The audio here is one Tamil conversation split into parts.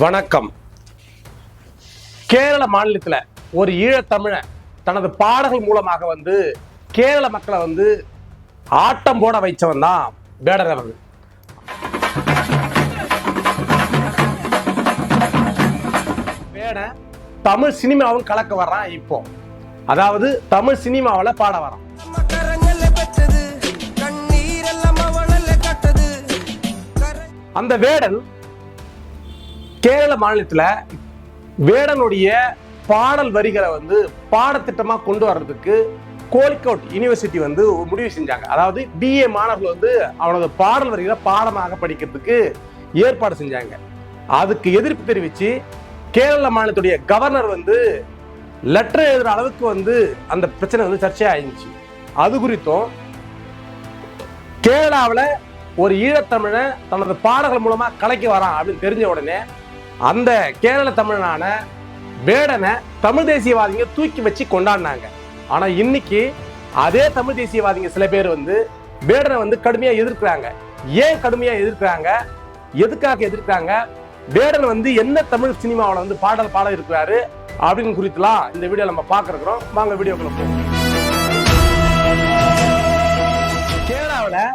வணக்கம். கேரள மாநிலத்தில் ஒரு ஈழத்தமிழ தனது பாடல்கள் மூலமாக வந்து கேரள மக்களை வந்து ஆட்டம் போட வைச்சவன் தான் பேடர் அவர்கள். தமிழ் சினிமாவும் கலக்க வர்றான் இப்போ. அதாவது தமிழ் சினிமாவில் பாட வரான் அந்த வேடன் கேரள மாநிலத்தில் வேடனுடைய பாடல் வரிகளை வந்து பாடத்திட்டமாக கொண்டு வர்றதுக்கு கோழிக்கோட் யூனிவர்சிட்டி வந்து முடிவு செஞ்சாங்க. அதாவது பிஏ மாணவர்கள் வந்து அவனது பாடல் வரிகளை பாடமாக படிக்கிறதுக்கு ஏற்பாடு செஞ்சாங்க. அதுக்கு எதிர்ப்பு தெரிவித்து கேரள மாநிலத்துடைய கவர்னர் வந்து லெட்டர் எழுதுகிற அளவுக்கு வந்து அந்த பிரச்சனை வந்து சர்ச்சையாயிருந்துச்சு. அது குறித்தும் கேரளாவில் ஒரு ஈழத்தமிழன் தனது பாடல்கள் மூலமாக கலைக்கு வரான் அப்படின்னு தெரிஞ்ச உடனே அந்த கேரள தமிழனான வேடனை தமிழ் தேசியவாதிங்க தூக்கி வச்சு கொண்டாடினாங்க. ஆனா இன்னைக்கு அதே தமிழ் தேசியவாதிங்க சில பேர் வந்து வேடனை வந்து கடுமையா எதிர்க்கிறாங்க. ஏன் கடுமையா எதிர்க்கிறாங்க? எதுக்காக எதிர்க்கிறாங்க? வேடன் வந்து என்ன தமிழ் சினிமாவில் வந்து பாடல் பாட இருக்கிறாரு அப்படின்னு குறித்துலாம் இந்த வீடியோ நம்ம பார்க்கறோம். வாங்க வீடியோக்குள்ள போவோம். கேரளாவில்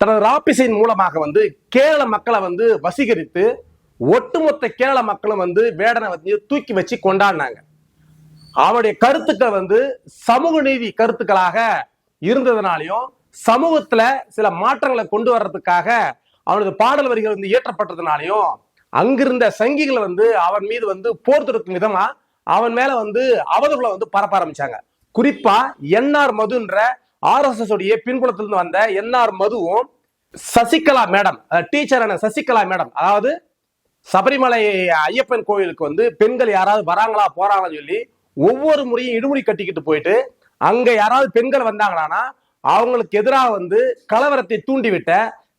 தனது ராப்பிசையின் மூலமாக வந்து கேரள மக்களை வந்து வசீகரித்து ஒட்டுமொத்த கேரள மக்களும் வந்து வேடனை வந்து தூக்கி வச்சு கொண்டாடினாங்க. அவனுடைய கருத்துக்கள் வந்து சமூக நீதி கருத்துக்களாக இருந்ததுனாலையும் சமூகத்துல சில மாற்றங்களை கொண்டு வர்றதுக்காக அவனது பாடல் வரிகள் வந்து இயற்றப்பட்டதுனாலையும் அங்கிருந்த சங்கிகள் வந்து அவன் மீது வந்து போர் தொடுக்கும் விதமா அவன் மேல வந்து அவதூறுகளை வந்து பரப்ப ஆரம்பிச்சாங்க. குறிப்பா என்ஆர் மதுன்ற ஆர்எஸ்எஸ் உடைய பின்புலத்திலிருந்து வந்த என்ஆர் மதுவும் சசிகலா மேடம் டீச்சரான சசிகலா மேடம் அதாவது சபரிமலை ஐயப்பன் கோயிலுக்கு வந்து பெண்கள் யாராவது வராங்களா போறாங்களான்னு சொல்லி ஒவ்வொரு முறையும் இடுமுடி கட்டிக்கிட்டு போயிட்டு அங்க யாராவது பெண்கள் வந்தாங்களான்னா அவங்களுக்கு எதிராக வந்து கலவரத்தை தூண்டிவிட்ட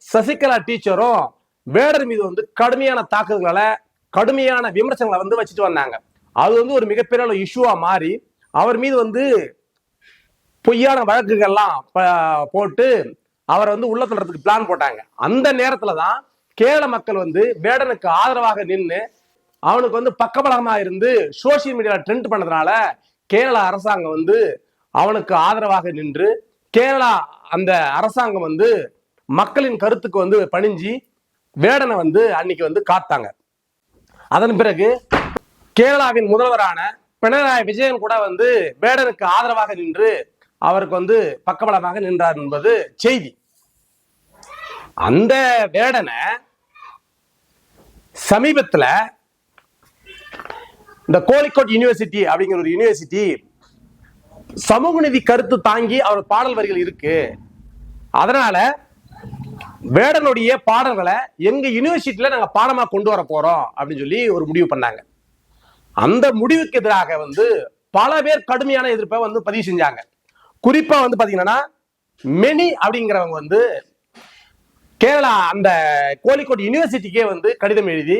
சசிகலா டீச்சரும் வேடர் மீது வந்து கடுமையான தாக்குதல்களை கடுமையான விமர்சனங்களை வந்து வச்சுட்டு வந்தாங்க. அது வந்து ஒரு மிகப்பெரிய இஷ்யூவா மாறி அவர் மீது வந்து பொய்யான வழக்குகள்லாம் ப- போட்டு அவரை வந்து உள்ள தள்ளுறதுக்கு பிளான் போட்டாங்க. அந்த நேரத்துல தான் கேரள மக்கள் வந்து வேடனுக்கு ஆதரவாக நின்று அவனுக்கு வந்து பக்கபலமா இருந்து சோசியல் மீடியாவில் ட்ரெண்ட் பண்ணதுனால கேரள அரசாங்கம் வந்து அவனுக்கு ஆதரவாக நின்று கேரளா அந்த அரசாங்கம் வந்து மக்களின் கருத்துக்கு வந்து பணிஞ்சு வேடனை வந்து அன்னைக்கு வந்து காத்தாங்க. அதன் பிறகு கேரளாவின் முதல்வரான பினராயி விஜயன் கூட வந்து வேடனுக்கு ஆதரவாக நின்று அவருக்கு வந்து பக்கபலமாக நின்றார் என்பது செய்தி. அந்த வேடனை சமீபத்தில் இந்த கோழிக்கோட் யூனிவர்சிட்டி அப்படிங்கிற ஒரு யூனிவர்சிட்டி சமூக நிதி கருத்து தாங்கி அவர் பாடல் வரிகள் இருக்கு. அதனால வேடனுடைய பாடல்களை எங்க யூனிவர்சிட்டியில நாங்க பாடமா கொண்டு வர போறோம் அப்படின்னு சொல்லி ஒரு முடிவு பண்ணாங்க. அந்த முடிவுக்கு எதிராக வந்து பல பேர் கடுமையான எதிர்ப்பை வந்து பதிவு செஞ்சாங்க. குறிப்பா வந்து பாத்தீங்கன்னா மெனி அப்படிங்கிறவங்க வந்து கேரளா அந்த கோழிக்கோட் யூனிவர்சிட்டிக்கே வந்து கடிதம் எழுதி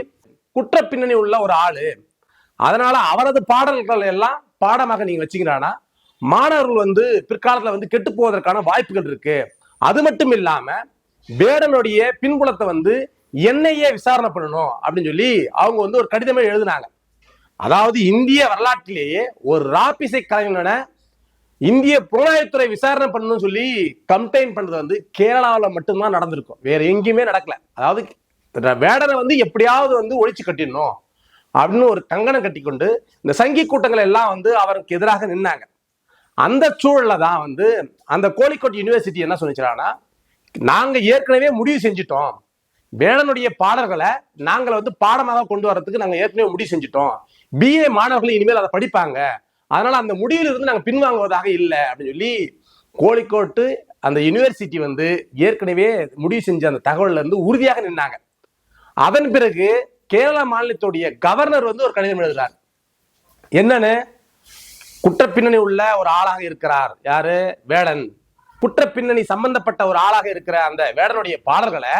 குற்ற பின்னணி உள்ள ஒரு ஆளு. அதனால அவரது பாடல்கள் எல்லாம் பாடமாக நீங்க வச்சுக்கிறானா மாணவர்கள் வந்து பிற்காலத்துல வந்து கெட்டு போவதற்கான வாய்ப்புகள் இருக்கு. அது மட்டும் இல்லாம வேடனுடைய பின்புலத்தை வந்து என்னையே விசாரணை பண்ணணும் அப்படின்னு சொல்லி அவங்க வந்து ஒரு கடிதமே எழுதினாங்க. அதாவது இந்திய வரலாற்றிலேயே ஒரு ராப்பிசை கலைஞனை இந்திய புலனாய்வுத்துறை விசாரணை பண்ணணும்னு சொல்லி கம்ப்ளைண்ட் பண்றது வந்து கேரளாவில் மட்டும்தான் நடந்திருக்கும். வேற எங்கேயுமே நடக்கல. அதாவது வேடனை வந்து எப்படியாவது வந்து ஒழிச்சு கட்டிடணும் அப்படின்னு ஒரு கங்கணம் கட்டிக்கொண்டு இந்த சங்கி கூட்டங்கள் எல்லாம் வந்து அவருக்கு எதிராக நின்னாங்க. அந்த சூழல்ல தான் வந்து அந்த கோழிக்கோட் யூனிவர்சிட்டி என்ன சொன்னிச்சானா நாங்க ஏற்கனவே முடிவு செஞ்சிட்டோம். வேடனுடைய பாடல்களை நாங்கள் வந்து பாடமாக கொண்டு வரதுக்கு நாங்கள் ஏற்கனவே முடிவு செஞ்சிட்டோம். பிஏ மாணவர்கள் இனிமேல் அதை படிப்பாங்க. அதனால அந்த முடிவில் இருந்து பின்வாங்குவதாக இல்லை அப்படின்னு சொல்லி கோழிக்கோட்டு அந்த யூனிவர்சிட்டி வந்து ஏற்கனவே முடிவு செஞ்ச அந்த தகவல்ல இருந்து உறுதியாக நின்னாங்க. அதன் பிறகு கேரள மாநிலத்துடைய கவர்னர் வந்து ஒரு கடிதம் எழுதுறார். என்னன்னு? குற்ற பின்னணி உள்ள ஒரு ஆளாக இருக்கிறார். யாரு? வேடன். குற்ற பின்னணி சம்பந்தப்பட்ட ஒரு ஆளாக இருக்கிற அந்த வேடனுடைய பாடல்களை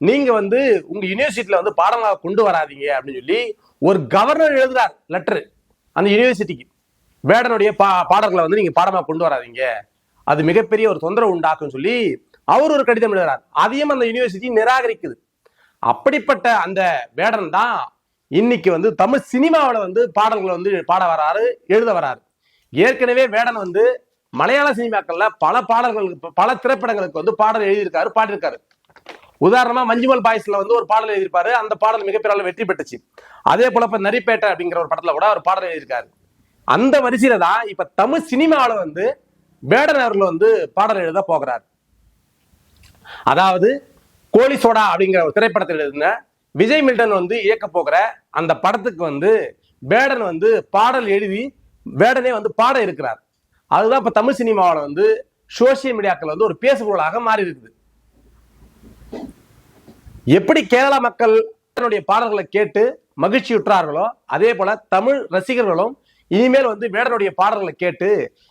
நீங்க வந்து உங்க யூனிவர்சிட்டியில வந்து பாடமாக கொண்டு வராதீங்க அப்படின்னு சொல்லி ஒரு கவர்னர் எழுதுறார் லெட்டர் அந்த யூனிவர்சிட்டிக்கு வேடனுடைய பா பாடல்களை வந்து நீங்க பாடமாக கொண்டு வராதீங்க. அது மிகப்பெரிய ஒரு தொந்தரவு உண்டாக்குன்னு சொல்லி அவர் ஒரு கடிதம் எழுதுறார். அதையும் அந்த யூனிவர்சிட்டி நிராகரிக்குது. அப்படிப்பட்ட அந்த வேடன் தான் இன்னைக்கு வந்து தமிழ் சினிமாவில் வந்து பாடல்களை வந்து பாட வராரு எழுத வராரு. ஏற்கனவே வேடன் வந்து மலையாள சினிமாக்கள்ல பல பாடல்களுக்கு பல திரைப்படங்களுக்கு வந்து பாடல் எழுதியிருக்காரு பாடியிருக்காரு. உதாரணமா மஞ்சுமல் பாய்ஸ்ல வந்து ஒரு பாடல் எழுதியிருப்பாரு. அந்த பாடல் மிகப்பெரிய வெற்றி பெற்றுச்சு. அதே போல இப்ப நரிப்பேட்டை அப்படிங்கிற ஒரு படத்துல கூட அவர் பாடல் எழுதியிருக்காரு. அந்த வரிசையில தான் இப்ப தமிழ் சினிமாவில் வந்து வேடன் அவர்கள் வந்து பாடல் எழுத போகிறார். அதாவது கோழி சோடா அப்படிங்கிற ஒரு திரைப்படத்தில் இருந்த விஜய் மில்டன் வந்து இயக்க போகிற அந்த படத்துக்கு வந்து வேடன் வந்து பாடல் எழுதி வேடனே வந்து பாட இருக்கிறார். அதுதான் இப்ப தமிழ் சினிமாவில் வந்து சோசியல் மீடியாக்கள் வந்து ஒரு பேசுபொருளாக மாறி இருக்குது எப்படி கேரள மக்கள் தன்னுடைய பாடல்களை கேட்டு மகிழ்ச்சியுற்றார்களோ அதே போல தமிழ் ரசிகர்களும் இனிமேல் வந்து வேடனுடைய பாடல்களை கேட்டு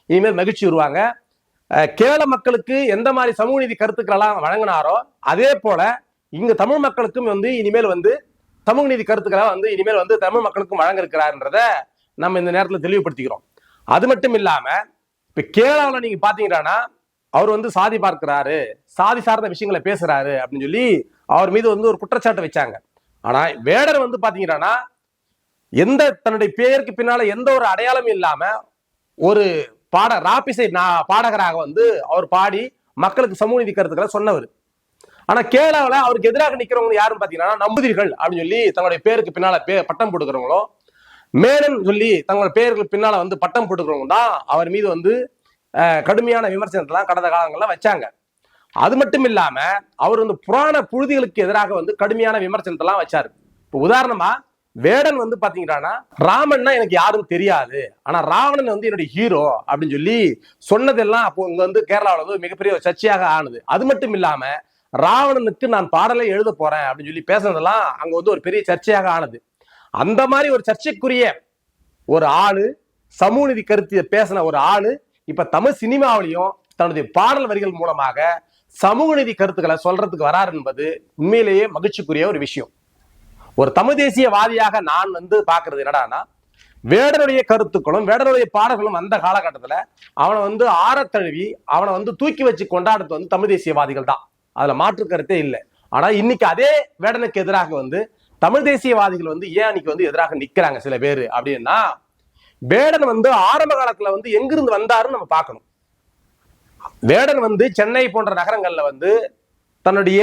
இனிமேல் மகிழ்ச்சி வருவாங்க கேரள மக்களுக்கு எந்த மாதிரி சமூக நீதி கருத்துக்கள் எல்லாம் வழங்கினாரோ அதே போல இங்க தமிழ் மக்களுக்கும் வந்து இனிமேல் வந்து சமூக நீதி கருத்துக்களை வந்து இனிமேல் வந்து தமிழ் மக்களுக்கும் வழங்க இருக்கிறாருன்றத நம்ம இந்த நேரத்தில் தெளிவுபடுத்திக்கிறோம். அது மட்டும் இல்லாம இப்ப கேரளாவில் நீங்க பாத்தீங்கன்னா அவர் வந்து சாதி பார்க்கிறாரு சாதி சார்ந்த விஷயங்களை பேசுறாரு அப்படின்னு சொல்லி அவர் மீது வந்து ஒரு குற்றச்சாட்டு வச்சாங்க. ஆனா வேடர் வந்து பாத்தீங்கன்னா எந்த தன்னுடைய பேருக்கு பின்னால எந்த ஒரு அடையாளமும் இல்லாம ஒரு பாட ராபிசை நா- பாடகராக வந்து அவர் பாடி மக்களுக்கு சமூக நீதி கருத்துக்களை சொன்னவர். ஆனா கேரளாவில் அவருக்கு எதிராக நிக்கிறவங்க யாருன்னு பாத்தீங்கன்னா நம்புதிர்கள் அப்படின்னு சொல்லி தங்களுடைய பேருக்கு பின்னால பே பட்டம் போட்டுக்கிறவங்களும் மேலும் சொல்லி தங்களோட பேருக்கு பின்னால வந்து பட்டம் போட்டுக்கிறவங்க தான் அவர் மீது வந்து கடுமையான விமர்சனத்தெல்லாம் கடந்த காலங்கள்ல வச்சாங்க. அது மட்டும் இல்லாம அவர் வந்து புராண புழுதிகளுக்கு எதிராக வந்து கடுமையான விமர்சனத்தெல்லாம் வச்சாரு. இப்போ உதாரணமா வேடன் வந்து பாத்தீங்கன்னா ராமன்னா எனக்கு யாரும் தெரியாது. ஆனா ராவணன் வந்து என்னுடைய ஹீரோ அப்படின்னு சொல்லி சொன்னதெல்லாம் அப்போ இங்க வந்து கேரளாவில் வந்து மிகப்பெரிய ஒரு சர்ச்சையாக ஆனது. அது மட்டும் இல்லாம ராவணனுக்கு நான் பாடலை எழுத போறேன் அப்படின்னு சொல்லி பேசுனதெல்லாம் அங்க வந்து ஒரு பெரிய சர்ச்சையாக ஆனது. அந்த மாதிரி ஒரு சர்ச்சைக்குரிய ஒரு ஆளு சமூக நீதி பேசின ஒரு ஆளு இப்ப தமிழ் சினிமாவிலையும் தன்னுடைய பாடல் வரிகள் மூலமாக சமூக நீதி கருத்துக்களை சொல்றதுக்கு வராரு என்பது உண்மையிலேயே மகிழ்ச்சிக்குரிய ஒரு விஷயம். ஒரு தமிழ் தேசியவாதியாக நான் வந்து பாக்குறது என்னடான்னா வேடனுடைய கருத்துக்களும் வேடனுடைய பாடல்களும் அந்த காலகட்டத்துல அவனை வந்து ஆறத் தழுவி அவனை வந்து தூக்கி வச்சு கொண்டாடுறது வந்து தமிழ் தேசியவாதிகள் தான். அதுல மாற்று கருத்தே இல்லை. ஆனா இன்னைக்கு அதே வேடனுக்கு எதிராக வந்து தமிழ் தேசியவாதிகள் வந்து ஏன் அன்னைக்கு வந்து எதிராக நிக்கிறாங்க சில பேர் அப்படின்னா வேடன் வந்து ஆரம்ப காலத்துல வந்து எங்கிருந்து வந்தாருன்னு நம்ம பார்க்கணும். வேடன் வந்து சென்னை போன்ற நகரங்கள்ல வந்து தன்னுடைய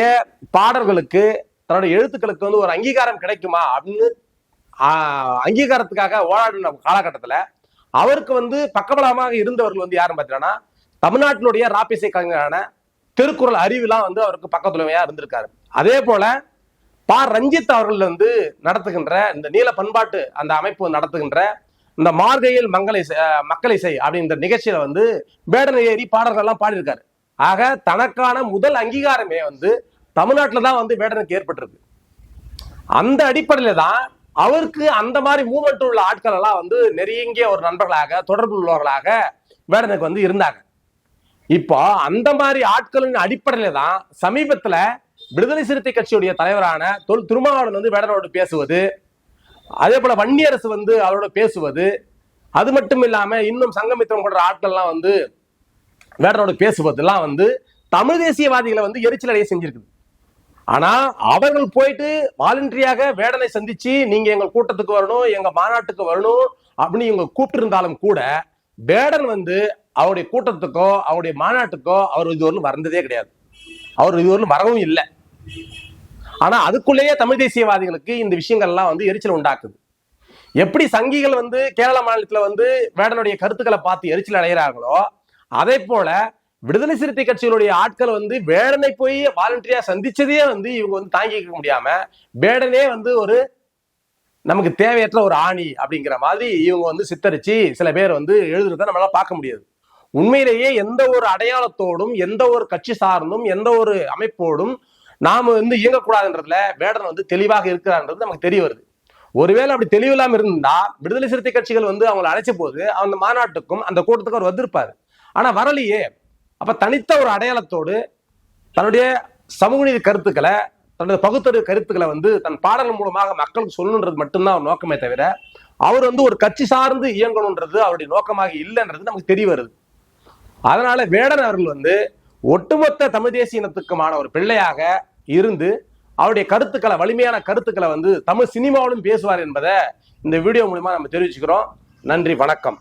பாடல்களுக்கு தன்னோட எழுத்துக்களுக்கு வந்து ஒரு அங்கீகாரம் கிடைக்குமா அப்படின்னு அங்கீகாரத்துக்காக ஓடாடின காலகட்டத்துல அவருக்கு வந்து பக்கபலமாக இருந்தவர்கள் வந்து யாருன்னு பார்த்தீங்கன்னா தமிழ்நாட்டினுடைய ராப்பிசை கலைஞரான திருக்குறள் அறிவுலாம் வந்து அவருக்கு பக்கத்துலமையா இருந்திருக்காரு. அதே போல பா. ரஞ்சித் அவர்கள் வந்து நடத்துகின்ற இந்த நீல பண்பாட்டு அந்த அமைப்பு நடத்துகின்ற இந்த மார்கையில் மங்களை மக்கள் இசை அப்படின்ற நிகழ்ச்சியில வந்து பேடனை ஏறி பாடல்கள்லாம் பாடியிருக்காரு. ஆக தனக்கான முதல் அங்கீகாரமே வந்து தமிழ்நாட்டில் தான் வந்து வேடனுக்கு ஏற்பட்டிருக்கு. அந்த அடிப்படையில தான் அவருக்கு அந்த மாதிரி மூமெண்ட் உள்ள ஆட்கள் எல்லாம் வந்து நெருங்கிய ஒரு நண்பர்களாக தொடர்பு உள்ளவர்களாக வேடனுக்கு வந்து இருந்தாங்க. இப்போ அந்த மாதிரி ஆட்களின் அடிப்படையில தான் சமீபத்துல விடுதலை சிறுத்தை கட்சியுடைய தலைவரான தொல் திருமாவளவன் வந்து வேடனோடு பேசுவது அதே போல வன்னியரசு வந்து அவரோட பேசுவது அது மட்டும் இல்லாம இன்னும் சங்கமித்திரம் போன்ற ஆட்கள்லாம் வந்து வேடனோடு பேசுவதெல்லாம் வந்து தமிழ் தேசியவாதிகளை வந்து எரிச்சல் அடைய செஞ்சிருக்குது. ஆனா அவர்கள் போயிட்டு வாலண்டரியாக வேடனை சந்திச்சு நீங்க எங்க கூட்டத்துக்கு வரணும் எங்க மாநாட்டுக்கு வரணும் அப்படின்னு இவங்க கூப்பிட்டு இருந்தாலும் கூட வேடன் வந்து அவருடைய கூட்டத்துக்கோ அவருடைய மாநாட்டுக்கோ அவர் இதுவரையிலும் வந்ததே கிடையாது. அவர் இதுவரையிலும் வரவும் இல்லை. ஆனா அதுக்குள்ளேயே தமிழ் தேசியவாதிகளுக்கு இந்த விஷயங்கள்லாம் வந்து எரிச்சல் உண்டாக்குது. எப்படி சங்கிகள் வந்து கேரள மாநிலத்துல வந்து வேடனுடைய கருத்துக்களை பார்த்து எரிச்சல் அடைகிறார்களோ அதே போல விடுதலை சிறுத்தை கட்சிகளுடைய ஆட்கள் வந்து வேடனை போய் வாலண்டரியா சந்திச்சதே வந்து இவங்க வந்து தாங்கிக்க முடியாம வேடனே வந்து ஒரு நமக்கு தேவையற்ற ஒரு ஆணி அப்படிங்கிற மாதிரி இவங்க வந்து சித்தரிச்சு சில பேர் வந்து எழுதுறத நம்மளால பார்க்க முடியாது. உண்மையிலேயே எந்த ஒரு அடையாளத்தோடும் எந்த ஒரு கட்சி சார்ந்தும் எந்த ஒரு அமைப்போடும் நாம வந்து இயங்கக்கூடாதுன்றதுல வேடன் வந்து தெளிவாக இருக்கிறான்றது நமக்கு தெரிய வருது. ஒருவேளை அப்படி தெளிவில்லாம இருந்தா விடுதலை சிறுத்தை கட்சிகள் வந்து அவங்களை அழைச்ச போது அந்த மாநாட்டுக்கும் அந்த கூட்டத்துக்கும் அவர் வந்திருப்பாரு. ஆனா வரலையே. அப்ப தனித்த ஒரு அடையாளத்தோடு தன்னுடைய சமூக நீதி கருத்துக்களை தன்னுடைய பகுத்தறிவு கருத்துக்களை வந்து தன் பாடல் மூலமாக மக்களுக்கு சொல்லணுன்றது மட்டும்தான் அவர் நோக்கமே தவிர அவர் வந்து ஒரு கட்சி சார்ந்து இயங்கணுன்றது அவருடைய நோக்கமாக இல்லைன்றது நமக்கு தெரிய வருது. அதனால வேடன் அவர்கள் வந்து ஒட்டுமொத்த தமிழ் தேசிய இனத்துக்குமான ஒரு பிள்ளையாக இருந்து அவருடைய கருத்துக்களை வலிமையான கருத்துக்களை வந்து தமிழ் சினிமாவிலும் பேசுவார் என்பதை இந்த வீடியோ மூலமா நம்ம தெரிவிச்சுக்கிறோம். நன்றி வணக்கம்.